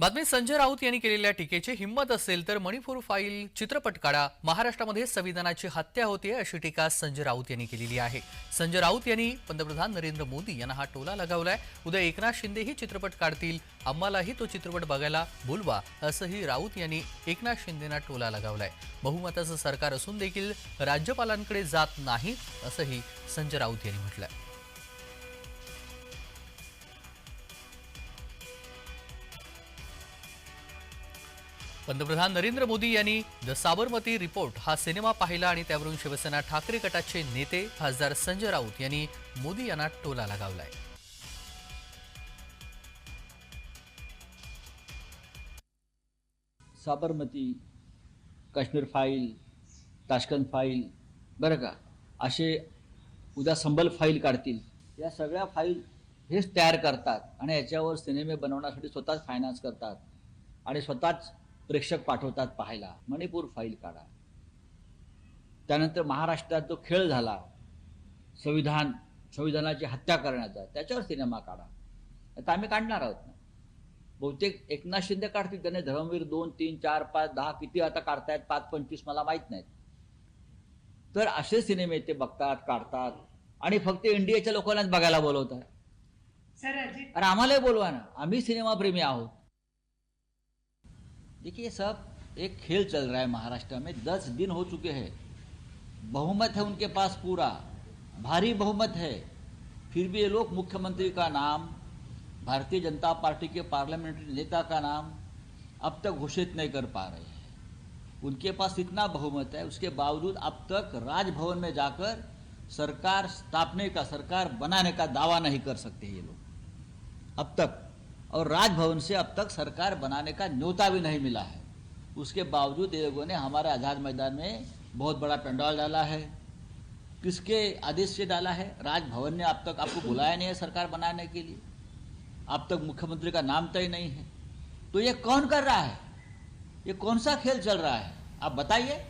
बातमी संजय राऊत यांनी केलेल्या टीकेची हिंमत असेल तर मणिपूर फाईल चित्रपट काढा. महाराष्ट्रामध्ये संविधानाची हत्या होते अशी टीका संजय राऊत यांनी केलेली आहे. संजय राऊत यांनी पंतप्रधान नरेंद्र मोदी यांना हा टोला लगावलाय. उद्या एकनाथ शिंदेही चित्रपट काढतील. आम्हालाही तो चित्रपट बघायला बोलवा असंही राऊत यांनी एकनाथ शिंदेना टोला लगावलाय. बहुमताचं सरकार असून देखील राज्यपालांकडे जात नाही असंही संजय राऊत यांनी म्हटलंय. पंतप्रधान नरेंद्र मोदी यांनी द साबरमती रिपोर्ट हा सिनेमा पाहिला आणि त्यावरून शिवसेना ठाकरे गटाचे नेते खासदार संजय राऊत यांनी मोदी यांना टोला लगावलाय. Sabarmati Kashmir file Tashkent file बरं का? असे उद्या संबल फाईल काढतील. या सगळ्या फाईल हेच तयार करतात आणि याच्यावर सिनेमे बनवण्यासाठी स्वतःच फायनान्स करतात. आणि स्वतःच प्रेक्षक पाठवतात पाहायला. मणिपूर फाईल काढा. त्यानंतर महाराष्ट्रात जो खेळ झाला संविधान संविधानाची हत्या करण्याचा त्याच्यावर सिनेमा काढा. आता आम्ही काढणार आहोत ना? बहुतेक एकनाथ शिंदे काढतील त्याने धर्मवीर दोन तीन चार पाच दहा किती आता काढतायत? पाच पंचवीस मला माहीत नाहीत. तर असे सिनेमे ते बघतात काढतात. आणि फक्त इंडियाच्या लोकांनाच बघायला बोलवतात. अरे आम्हालाही बोलवा ना. आम्ही सिनेमा प्रेमी आहोत. देखिए सब एक खेल चल रहा है महाराष्ट्र में। दस दिन हो चुके हैं। बहुमत है उनके पास पूरा। भारी बहुमत है। फिर भी ये लोग मुख्यमंत्री का नाम, भारतीय जनता पार्टी के पार्लियामेंट्री नेता का नाम अब तक घोषित नहीं कर पा रहे हैं। उनके पास इतना बहुमत है, उसके बावजूद अब तक राजभवन में जाकर सरकार स्थापने का, सरकार बनाने का दावा नहीं कर सकते ये लोग। अब तक। और राजभवन से अब तक सरकार बनाने का न्योता भी नहीं मिला है। उसके बावजूद ये लोगों ने हमारे आज़ाद मैदान में बहुत बड़ा पंडाल डाला है। किसके आदेश से डाला है? राजभवन ने अब तक आपको बुलाया नहीं है सरकार बनाने के लिए। अब तक मुख्यमंत्री का नाम तय नहीं है। तो ये कौन कर रहा है? ये कौन सा खेल चल रहा है? आप बताइए।